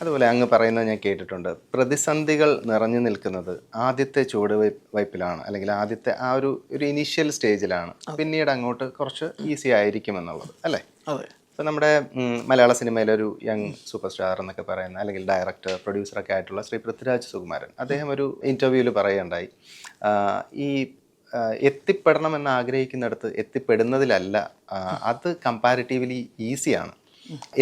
അതുപോലെ അങ്ങ് പറയുന്നത് ഞാൻ കേട്ടിട്ടുണ്ട്. പ്രതിസന്ധികൾ നിറഞ്ഞു നിൽക്കുന്നത് ആദ്യത്തെ ചുവട് വയ്പ്പിലാണ് അല്ലെങ്കിൽ ആദ്യത്തെ ആ ഒരു ഒരു ഇനീഷ്യൽ സ്റ്റേജിലാണ് പിന്നീട് അങ്ങോട്ട് കുറച്ച് ഈസി ആയിരിക്കും എന്നുള്ളത് അല്ലേ? അതെ. ഇപ്പം നമ്മുടെ മലയാള സിനിമയിലെ ഒരു യങ് സൂപ്പർ സ്റ്റാർ എന്നൊക്കെ പറയുന്ന അല്ലെങ്കിൽ ഡയറക്ടർ പ്രൊഡ്യൂസറൊക്കെ ആയിട്ടുള്ള ശ്രീ പൃഥ്വിരാജ് സുകുമാരൻ. അദ്ദേഹം ഒരു ഇന്റർവ്യൂവിൽ പറയുകയുണ്ടായി. ഈ എത്തിപ്പെടണം എന്ന് ആഗ്രഹിക്കുന്നിടത്ത് എത്തിപ്പെടുന്നതിലല്ല അത് കമ്പാരിറ്റീവ്ലി ഈസിയാണ്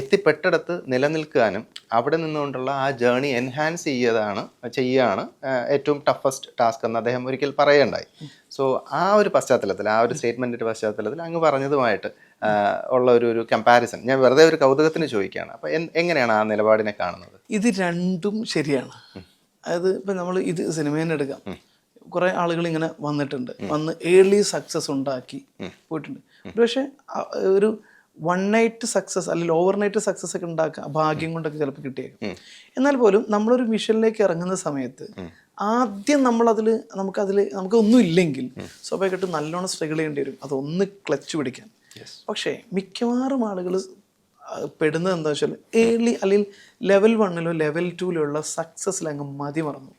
എത്തിപ്പെട്ടിടത്ത് നിലനിൽക്കാനും അവിടെ നിന്നുകൊണ്ടുള്ള ആ ജേണി എൻഹാൻസ് ചെയ്യതാണ് ചെയ്യുകയാണ് ഏറ്റവും ടഫസ്റ്റ് ടാസ്ക് എന്ന് അദ്ദേഹം ഒരിക്കൽ പറയേണ്ടായി. സോ ആ ഒരു പശ്ചാത്തലത്തിൽ ആ ഒരു സ്റ്റേറ്റ്മെന്റിന്റെ പശ്ചാത്തലത്തിൽ അങ്ങ് പറഞ്ഞതുമായിട്ട് ഉള്ള ഒരു ഒരു കമ്പാരിസൺ ഞാൻ വെറുതെ ഒരു കൗതുകത്തിന് ചോദിക്കുകയാണ്. അപ്പോൾ എങ്ങനെയാണ് ആ നിലപാടിനെ കാണുന്നത്? ഇത് രണ്ടും ശരിയാണ്. അതായത് ഇപ്പം നമ്മൾ ഇത് സിനിമേനെ എടുക്കാം. കുറേ ആളുകൾ ഇങ്ങനെ വന്നിട്ടുണ്ട്. വന്ന് ഏർലി സക്സസ് ഉണ്ടാക്കി പോയിട്ടുണ്ട്. പക്ഷേ ഒരു വൺ നൈറ്റ് സക്സസ് അല്ലെങ്കിൽ ഓവർ നൈറ്റ് സക്സസ് ഒക്കെ ഉണ്ടാക്കുക ഭാഗ്യം കൊണ്ടൊക്കെ ചിലപ്പോൾ കിട്ടിയേക്കും. എന്നാൽ പോലും നമ്മളൊരു മിഷനിലേക്ക് ഇറങ്ങുന്ന സമയത്ത് ആദ്യം നമ്മളതിൽ നമുക്കതിൽ നമുക്ക് ഒന്നും ഇല്ലെങ്കിൽ സ്വാഭാവികമായിട്ടും നല്ലോണം സ്ട്രഗിൾ ചെയ്യേണ്ടി വരും. അതൊന്ന് ക്ലച്ച് പിടിക്കാൻ. പക്ഷേ മിക്കവാറും ആളുകൾ പെടുന്നത് എന്താ വെച്ചാൽ ഏർലി അല്ലെങ്കിൽ ലെവൽ വണ്ണിലോ ലെവൽ ടൂയിലുള്ള സക്സസ്സിൽ അങ്ങ് മതി മറന്നു.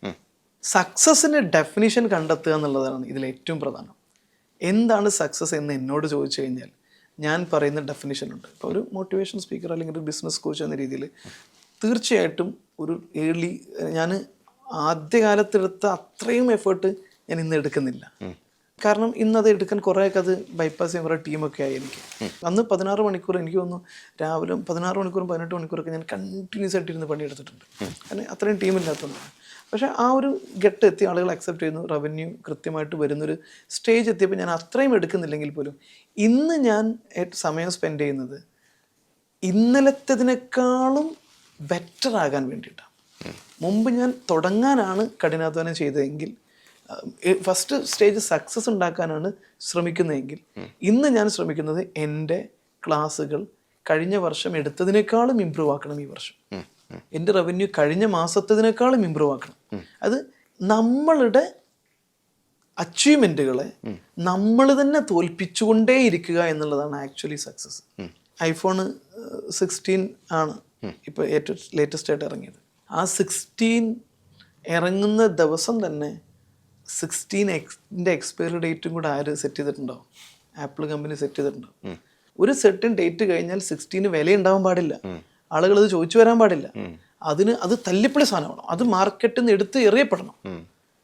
സക്സസിന്റെ ഡെഫിനിഷൻ കണ്ടെത്തുക എന്നുള്ളതാണ് ഇതിൽ ഏറ്റവും പ്രധാനം. എന്താണ് സക്സസ് എന്ന് എന്നോട് ചോദിച്ചു കഴിഞ്ഞാൽ ഞാൻ പറയുന്ന ഡെഫിനിഷൻ ഉണ്ട്. ഇപ്പോൾ ഒരു മോട്ടിവേഷൻ സ്പീക്കർ അല്ലെങ്കിൽ ഒരു ബിസിനസ് കോച്ച് എന്ന രീതിയിൽ തീർച്ചയായിട്ടും ഒരു ഏർലി ഞാൻ ആദ്യകാലത്തെടുത്ത അത്രയും എഫേർട്ട് ഞാൻ ഇന്ന് എടുക്കുന്നില്ല. കാരണം ഇന്ന് അത് എടുക്കാൻ കുറേയൊക്കെ അത് ബൈപ്പാസ് ചെയ്യാൻ കുറേ ടീമൊക്കെ ആയി എനിക്ക്. അന്ന് പതിനാറ് മണിക്കൂർ എനിക്ക് തോന്നുന്നു രാവിലെ പതിനാറ് മണിക്കൂറും പതിനെട്ട് മണിക്കൂറൊക്കെ ഞാൻ കണ്ടിന്യൂസ് ആയിട്ട് ഇരുന്ന് പണിയെടുത്തിട്ടുണ്ട്. കാരണം അത്രയും ടീമില്ലാത്തതുകൊണ്ടാണ് പക്ഷേ ആ ഒരു ഘട്ടം എത്തി ആളുകൾ അക്സെപ്റ്റ് ചെയ്യുന്നു. റവന്യൂ കൃത്യമായിട്ട് വരുന്നൊരു സ്റ്റേജ് എത്തിയപ്പോൾ ഞാൻ അത്രയും എടുക്കുന്നില്ലെങ്കിൽ പോലും ഇന്ന് ഞാൻ സമയം സ്പെൻഡ് ചെയ്യുന്നത് ഇന്നലത്തതിനേക്കാളും ബെറ്റർ ആകാൻ വേണ്ടിയിട്ടാണ്. മുമ്പ് ഞാൻ തുടങ്ങാനാണ് കഠിനാധ്വാനം ചെയ്തതെങ്കിൽ ഫസ്റ്റ് സ്റ്റേജ് സക്സസ് ഉണ്ടാക്കാനാണ് ശ്രമിക്കുന്നതെങ്കിൽ ഇന്ന് ഞാൻ ശ്രമിക്കുന്നത് എന്റെ ക്ലാസ്സുകൾ കഴിഞ്ഞ വർഷം എടുത്തതിനേക്കാളും ഇമ്പ്രൂവ് ആക്കണം ഈ വർഷം. എന്റെ റവന്യൂ കഴിഞ്ഞ മാസത്തതിനേക്കാളും ഇമ്പ്രൂവ് ആക്കണം. അത് നമ്മളുടെ അച്ചീവ്മെന്റുകളെ നമ്മൾ തന്നെ തോൽപ്പിച്ചുകൊണ്ടേ ഇരിക്കുക എന്നുള്ളതാണ് ആക്ച്വലി സക്സസ് ഐഫോൺ സിക്സ്റ്റീൻ ആണ് ഇപ്പോൾ ഏറ്റവും ലേറ്റസ്റ്റ് ആയിട്ട് ഇറങ്ങിയത്. ആ സിക്സ്റ്റീൻ ഇറങ്ങുന്ന ദിവസം തന്നെ സിക്സ്റ്റീൻ എക്സിന്റെ എക്സ്പയറി ഡേറ്റും കൂടെ ആര് സെറ്റ് ചെയ്തിട്ടുണ്ടാവും ആപ്പിൾ കമ്പനി സെറ്റ് ചെയ്തിട്ടുണ്ടാവും ഒരു സെർട്ടൻ ഡേറ്റ് കഴിഞ്ഞാൽ സിക്സ്റ്റീന് വില ഉണ്ടാവാൻ പാടില്ല. ആളുകൾ അത് ചോദിച്ചു വരാൻ പാടില്ല. അതിന് അത് തല്ലിപ്പൊളി സാധനമാണ്? അത് മാർക്കറ്റിൽ നിന്ന് എടുത്ത് എറിയപ്പെടണം.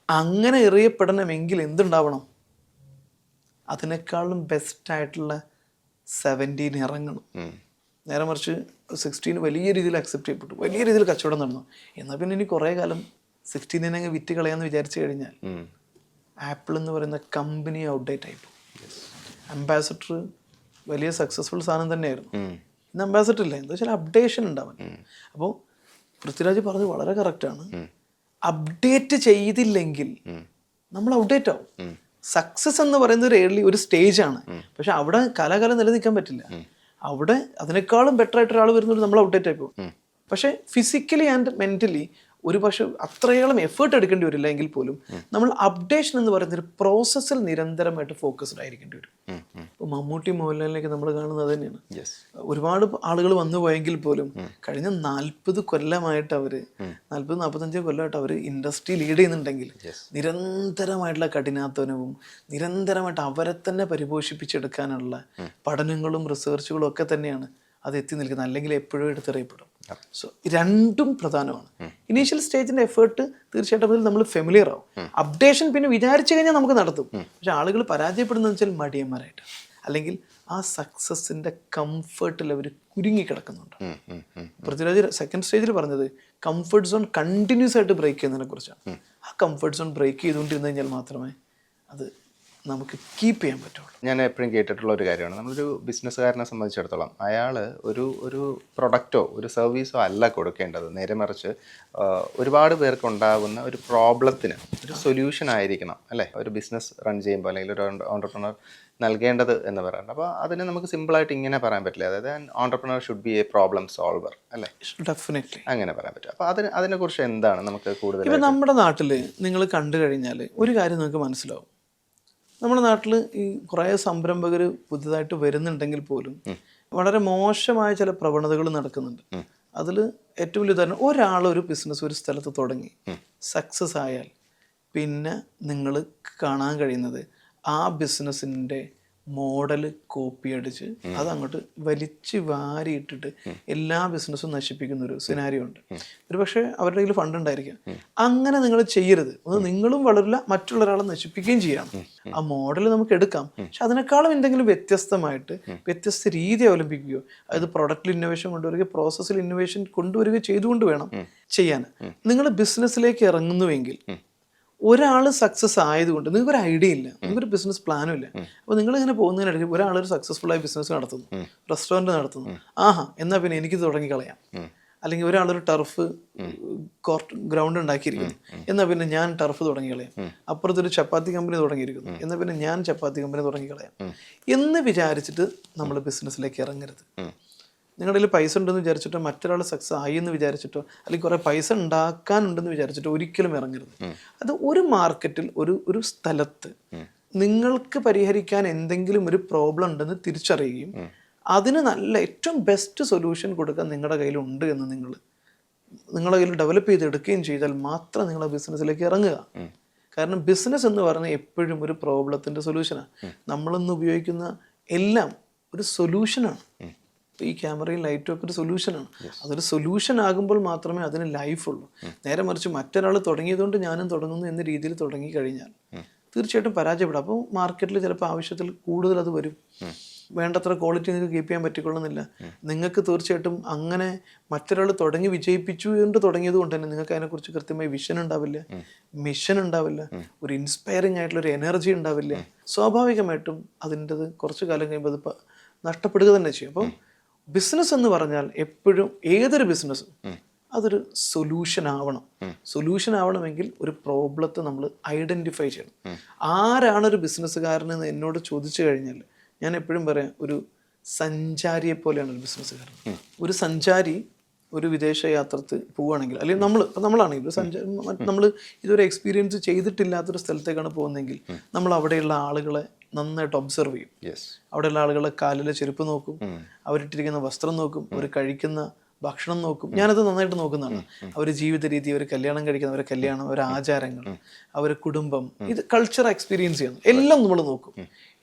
അങ്ങനെ എറിയപ്പെടണമെങ്കിൽ എന്തുണ്ടാവണം? അതിനേക്കാളും ബെസ്റ്റ് ആയിട്ടുള്ള സെവന്റീൻ ഇറങ്ങണം. നേരെ മറിച്ച് സിക്സ്റ്റീൻ വലിയ രീതിയിൽ അക്സെപ്റ്റ് ചെയ്യപ്പെട്ടു. വലിയ രീതിയിൽ കച്ചവടം നടന്നു. എന്നാൽ പിന്നെ ഇനി കുറേ കാലം സിക്സ്റ്റീനെ അങ്ങ് വിറ്റ് കളയാന്ന് വിചാരിച്ചു കഴിഞ്ഞാൽ ആപ്പിൾ എന്ന് പറയുന്ന കമ്പനി ഔട്ട്ഡേറ്റ് ആയിപ്പോ അംബാസഡർ വലിയ സക്സസ്ഫുൾ സാധനം തന്നെയായിരുന്നു. ഇന്ന് അംബാസഡർ ഇല്ല എന്താ വെച്ചാൽ അപ്ഡേഷൻ ഉണ്ടാവാൻ അപ്പോൾ പൃഥ്വിരാജ് പറഞ്ഞത് വളരെ കറക്റ്റാണ് അപ്ഡേറ്റ് ചെയ്തില്ലെങ്കിൽ നമ്മൾ അപ്ഡേറ്റ് ആവും. സക്സസ് എന്ന് പറയുന്നത് ഒരു ഏർലി ഒരു സ്റ്റേജ് ആണ്. പക്ഷെ അവിടെ കലാകാലം നിലനിൽക്കാൻ പറ്റില്ല. അവിടെ അതിനേക്കാളും ബെറ്റർ ആയിട്ട് ഒരാൾ വരുന്നത് നമ്മൾ അപ്ഡേറ്റ് ആയി പോകും. പക്ഷെ ഫിസിക്കലി ആൻഡ് മെന്റലി ഒരു പക്ഷെ അത്രയോളം എഫേർട്ട് എടുക്കേണ്ടി വരില്ല എങ്കിൽ പോലും നമ്മൾ അപ്ഡേഷൻ എന്ന് പറയുന്ന ഒരു പ്രോസസ്സിൽ നിരന്തരമായിട്ട് ഫോക്കസ്ഡ് ആയിരിക്കേണ്ടി വരും. ഇപ്പോൾ മമ്മൂട്ടി മോഹൻലാലിലേക്ക് നമ്മൾ കാണുന്നത് തന്നെയാണ്. ഒരുപാട് ആളുകൾ വന്നു പോയെങ്കിൽ പോലും കഴിഞ്ഞ നാൽപ്പത് കൊല്ലമായിട്ട് അവർ നാൽപ്പത് നാൽപ്പത്തഞ്ച് കൊല്ലമായിട്ട് അവർ ഇൻഡസ്ട്രി ലീഡ് ചെയ്യുന്നുണ്ടെങ്കിൽ നിരന്തരമായിട്ടുള്ള കഠിനാധ്വാനവും നിരന്തരമായിട്ട് അവരെ തന്നെ പരിപോഷിപ്പിച്ചെടുക്കാനുള്ള പഠനങ്ങളും റിസർച്ചുകളും ഒക്കെ തന്നെയാണ് അത് എത്തി നിൽക്കുന്നത് അല്ലെങ്കിൽ എപ്പോഴും എടുത്തെറിയപ്പെടും. സോ രണ്ടും പ്രധാനമാണ്. ഇനീഷ്യൽ സ്റ്റേജിന്റെ എഫേർട്ട് തീർച്ചയായിട്ടും അതിൽ നമ്മൾ ഫെമിലിയർ ആവും. അപ്ഡേഷൻ പിന്നെ വിചാരിച്ചു കഴിഞ്ഞാൽ നമുക്ക് നടത്തും. പക്ഷെ ആളുകൾ പരാജയപ്പെടുന്നത് വെച്ചാൽ മടിയന്മാരായിട്ട്. അല്ലെങ്കിൽ ആ സക്സസിന്റെ കംഫർട്ടിൽ അവർ കുരുങ്ങി കിടക്കുന്നുണ്ട് പൃഥ്വിരാജ് സെക്കൻഡ് സ്റ്റേജിൽ പറഞ്ഞത് കംഫർട്ട് സോൺ കണ്ടിന്യൂസ് ആയിട്ട് ബ്രേക്ക് ചെയ്യുന്നതിനെ കുറിച്ചാണ്. ആ കംഫർട്ട് സോൺ ബ്രേക്ക് ചെയ്തുകൊണ്ടിരുന്നു കഴിഞ്ഞാൽ മാത്രമേ അത് നമുക്ക് കീപ്പ് ചെയ്യാൻ പറ്റുള്ളൂ. ഞാൻ എപ്പോഴും കേട്ടിട്ടുള്ള ഒരു കാര്യമാണ്. നമ്മളൊരു ബിസിനസ്സുകാരനെ സംബന്ധിച്ചിടത്തോളം അയാൾ ഒരു ഒരു പ്രൊഡക്റ്റോ ഒരു സർവീസോ അല്ല കൊടുക്കേണ്ടത്. നേരെ മറിച്ച് ഒരുപാട് പേർക്ക് ഉണ്ടാകുന്ന ഒരു പ്രോബ്ലത്തിന് ഒരു സൊല്യൂഷൻ ആയിരിക്കണം അല്ലേ? ഒരു ബിസിനസ് റൺ ചെയ്യുമ്പോൾ അല്ലെങ്കിൽ ഒരു ഓണ്ടർപ്രണർ നൽകേണ്ടത് എന്ന് പറയുന്നത്. അപ്പോൾ അതിന് നമുക്ക് സിമ്പിളായിട്ട് ഇങ്ങനെ പറയാൻ പറ്റില്ല. അതായത് entrepreneur should be a problem solver അല്ലേ? ഡെഫിനറ്റ്ലി അങ്ങനെ പറയാൻ പറ്റും. അപ്പോൾ അതിന് അതിനെക്കുറിച്ച് എന്താണ് നമുക്ക് കൂടുതൽ ഇപ്പം നമ്മുടെ നാട്ടിൽ നിങ്ങൾ കണ്ടു കഴിഞ്ഞാൽ ഒരു കാര്യം നിങ്ങൾക്ക് മനസ്സിലാവും. നമ്മുടെ നാട്ടിൽ ഈ കുറേ സംരംഭകർ പുതിയതായിട്ട് വരുന്നുണ്ടെങ്കിൽ പോലും വളരെ മോശമായ ചില പ്രവണതകൾ നടക്കുന്നുണ്ട്. അതിൽ ഏറ്റവും വലിയ ഉദാഹരണം ഒരാൾ ഒരു ബിസിനസ് ഒരു സ്ഥലത്ത് തുടങ്ങി. സക്സസ് ആയാൽ പിന്നെ നിങ്ങൾ കാണാൻ കഴിയുന്നത് ആ ബിസിനസ്സിന്റെ മോഡൽ കോപ്പി അടിച്ച് അത് അങ്ങോട്ട് വലിച്ച് വാരിയിട്ടിട്ട് എല്ലാ ബിസിനസ്സും നശിപ്പിക്കുന്ന ഒരു സിനാരിയോ ഉണ്ട്. ഒരു പക്ഷേ അവരുടെ കയ്യിൽ ഫണ്ട് ഉണ്ടായിരിക്കാം. അങ്ങനെ നിങ്ങൾ ചെയ്യരുത്. ഒന്ന് നിങ്ങളും വളരില്ല മറ്റുള്ള ഒരാളെ നശിപ്പിക്കുകയും ചെയ്യണം ആ മോഡൽ നമുക്ക് എടുക്കാം. പക്ഷെ അതിനേക്കാളും എന്തെങ്കിലും വ്യത്യസ്തമായിട്ട് വ്യത്യസ്ത രീതി അവലംബിക്കുകയോ അതായത് പ്രൊഡക്റ്റിൽ ഇന്നോവേഷൻ കൊണ്ടുവരികയോ പ്രോസസ്സിൽ ഇന്നോവേഷൻ കൊണ്ടുവരികയോ ചെയ്തുകൊണ്ട് വേണം ചെയ്യാൻ. നിങ്ങൾ ബിസിനസ്സിലേക്ക് ഇറങ്ങുന്നുവെങ്കിൽ ഒരാൾ സക്സസ് ആയതുകൊണ്ട് നിങ്ങൾക്ക് ഒരു ഐഡിയ ഇല്ല നിങ്ങൾക്കൊരു ബിസിനസ് പ്ലാനും ഇല്ല. അപ്പോൾ നിങ്ങൾ ഇങ്ങനെ പോകുന്നതിനിടയിൽ ഒരാൾ ഒരു സക്സസ്ഫുൾ ആയി ബിസിനസ് നടത്തുന്നു. റെസ്റ്റോറന്റ് നടത്തുന്നു. ആഹാ എന്നാൽ പിന്നെ എനിക്ക് തുടങ്ങി കളയാം അല്ലെങ്കിൽ ഒരാളൊരു ടർഫ് കോർട്ട് ഗ്രൗണ്ട് ഉണ്ടാക്കിയിരിക്കുന്നു. എന്നാൽ പിന്നെ ഞാൻ ടർഫ് തുടങ്ങി കളയാം അപ്പുറത്തൊരു ചപ്പാത്തി കമ്പനി തുടങ്ങിയിരിക്കുന്നു. എന്നാൽ പിന്നെ ഞാൻ ചപ്പാത്തി കമ്പനി തുടങ്ങി കളയാം എന്ന് വിചാരിച്ചിട്ട് നമ്മൾ ബിസിനസ്സിലേക്ക് ഇറങ്ങരുത്. നിങ്ങളുടെ കയ്യിൽ പൈസ ഉണ്ടെന്ന് വിചാരിച്ചിട്ടോ മറ്റൊരാൾ സക്സസ് ആയി എന്ന് വിചാരിച്ചിട്ടോ അല്ലെങ്കിൽ കുറേ പൈസ ഉണ്ടാക്കാനുണ്ടെന്ന് വിചാരിച്ചിട്ടോ ഒരിക്കലും ഇറങ്ങരുത്. അത് ഒരു മാർക്കറ്റിൽ ഒരു ഒരു സ്ഥലത്ത് നിങ്ങൾക്ക് പരിഹരിക്കാൻ എന്തെങ്കിലും ഒരു പ്രോബ്ലം ഉണ്ടെന്ന് തിരിച്ചറിയുകയും അതിന് നല്ല ഏറ്റവും ബെസ്റ്റ് സൊല്യൂഷൻ കൊടുക്കാൻ നിങ്ങളുടെ കയ്യിലുണ്ട് എന്ന് നിങ്ങൾ നിങ്ങളുടെ കയ്യിൽ ഡെവലപ്പ് ചെയ്തെടുക്കുകയും ചെയ്താൽ മാത്രം നിങ്ങൾ ആ ബിസിനസ്സിലേക്ക് ഇറങ്ങുക. കാരണം ബിസിനസ് എന്ന് പറഞ്ഞാൽ എപ്പോഴും ഒരു പ്രോബ്ലത്തിന്റെ സൊല്യൂഷനാണ് നമ്മളിന്ന് ഉപയോഗിക്കുന്ന എല്ലാം ഒരു സൊല്യൂഷനാണ് ഈ ക്യാമറയും ലൈറ്റും ഒക്കെ ഒരു സൊല്യൂഷനാണ് അതൊരു സൊല്യൂഷൻ ആകുമ്പോൾ മാത്രമേ അതിന് ലൈഫ് ഉള്ളൂ. നേരെ മറിച്ച് മറ്റൊരാൾ തുടങ്ങിയതുകൊണ്ട് ഞാനും തുടങ്ങുന്നു എന്ന രീതിയിൽ തുടങ്ങി കഴിഞ്ഞാൽ തീർച്ചയായിട്ടും പരാജയപ്പെടും. അപ്പോൾ മാർക്കറ്റിൽ ചിലപ്പോൾ ആവശ്യത്തിൽ കൂടുതൽ അത് വരും. വേണ്ടത്ര ക്വാളിറ്റി നിങ്ങൾക്ക് കീപ്പ് ചെയ്യാൻ പറ്റിക്കൊള്ളുന്നില്ല. നിങ്ങൾക്ക് തീർച്ചയായിട്ടും അങ്ങനെ മറ്റൊരാൾ തുടങ്ങി വിജയിപ്പിച്ചു എന്ന് തുടങ്ങിയത് കൊണ്ട് തന്നെ നിങ്ങൾക്ക് അതിനെക്കുറിച്ച് കൃത്യമായി വിഷൻ ഉണ്ടാവില്ല. മിഷൻ ഉണ്ടാവില്ല. ഒരു ഇൻസ്പയറിംഗ് ആയിട്ടുള്ള ഒരു എനർജി ഉണ്ടാവില്ല. സ്വാഭാവികമായിട്ടും അതിന്റെത് കുറച്ച് കാലം കഴിയുമ്പോൾ അത് നഷ്ടപ്പെടുക തന്നെ ചെയ്യും. അപ്പം ബിസിനസ് എന്ന് പറഞ്ഞാൽ എപ്പോഴും ഏതൊരു ബിസിനസ്സും അതൊരു സൊല്യൂഷൻ ആവണം. സൊല്യൂഷൻ ആവണമെങ്കിൽ ഒരു പ്രോബ്ലത്തെ നമ്മൾ ഐഡന്റിഫൈ ചെയ്യണം. ആരാണ് ഒരു ബിസിനസ്സുകാരനെന്ന് എന്നോട് ചോദിച്ചു കഴിഞ്ഞാൽ ഞാൻ എപ്പോഴും പറയാം ഒരു സഞ്ചാരിയെ പോലെയാണ് ഒരു ബിസിനസ്സുകാരൻ ഒരു സഞ്ചാരി ഒരു വിദേശ യാത്രത്ത് പോവുകയാണെങ്കിൽ അല്ലെങ്കിൽ നമ്മൾ നമ്മളാണെങ്കിൽ ഒരു സഞ്ചാരി നമ്മൾ ഇതുവരെ എക്സ്പീരിയൻസ് ചെയ്തിട്ടില്ലാത്തൊരു സ്ഥലത്തേക്കാണ് പോകുന്നതെങ്കിൽ നമ്മൾ അവിടെയുള്ള ആളുകളെ നന്നായിട്ട് ഒബ്സർവ് ചെയ്യും. അവിടെയുള്ള ആളുകളെ കാലിലെ ചെരുപ്പ് നോക്കും. അവരിട്ടിരിക്കുന്ന വസ്ത്രം നോക്കും. അവർ കഴിക്കുന്ന ഭക്ഷണം നോക്കും. ഞാനത് നന്നായിട്ട് നോക്കുന്നതാണ്. അവർ ജീവിത രീതി അവർ കല്യാണം കഴിക്കുന്ന അവരെ കല്യാണം അവരെ ആചാരങ്ങൾ അവരെ കുടുംബം ഇത് കൾച്ചർ എക്സ്പീരിയൻസ് ചെയ്യണം. എല്ലാം നമ്മൾ നോക്കും.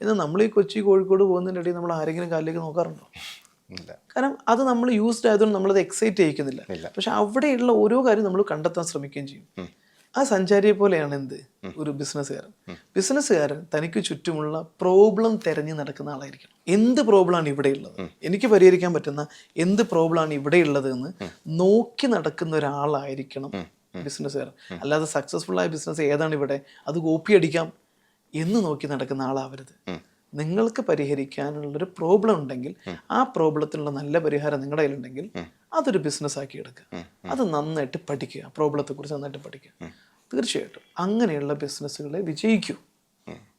എന്നാൽ നമ്മൾ ഈ കൊച്ചി കോഴിക്കോട് പോകുന്നതിന്റെ ഇടയിൽ നമ്മൾ ആരെങ്കിലും കാലിലേക്ക് നോക്കാറുണ്ടോ? കാരണം അത് നമ്മൾ യൂസ്ഡ് ആയതുകൊണ്ട് നമ്മളത് എക്സൈറ്റ് ചെയ്യിക്കുന്നില്ല. പക്ഷെ അവിടെയുള്ള ഓരോ കാര്യം നമ്മൾ കണ്ടെത്താൻ ശ്രമിക്കുകയും ചെയ്യും. ആ സഞ്ചാരിയെ പോലെയാണ് എന്ത്? ഒരു ബിസിനസ്സുകാരൻ. ബിസിനസ്സുകാരൻ തനിക്ക് ചുറ്റുമുള്ള പ്രോബ്ലം തെരഞ്ഞു നടക്കുന്ന ആളായിരിക്കണം. എന്ത് പ്രോബ്ലമാണ് ഇവിടെയുള്ളത് എനിക്ക് പരിഹരിക്കാൻ പറ്റുന്ന എന്ത് പ്രോബ്ലമാണ് ഇവിടെയുള്ളത് എന്ന് നോക്കി നടക്കുന്ന ഒരാളായിരിക്കണം ബിസിനസ്സുകാരൻ. അല്ലാതെ സക്സസ്ഫുൾ ആയ ബിസിനസ് ഏതാണ് ഇവിടെ? അത് കോപ്പി അടിക്കാം എന്ന് നോക്കി നടക്കുന്ന ആളാവരുത്. നിങ്ങൾക്ക് പരിഹരിക്കാനുള്ളൊരു പ്രോബ്ലം ഉണ്ടെങ്കിൽ ആ പ്രോബ്ലത്തിനുള്ള നല്ല പരിഹാരം നിങ്ങളുടെ കയ്യിലുണ്ടെങ്കിൽ അതൊരു ബിസിനസ് ആക്കി എടുക്കുക. അത് നന്നായിട്ട് പഠിക്കുക. പ്രോബ്ലത്തെ കുറിച്ച് നന്നായിട്ട് പഠിക്കുക. തീർച്ചയായിട്ടും അങ്ങനെയുള്ള ബിസിനസ്സുകളെ വിജയിക്കൂ.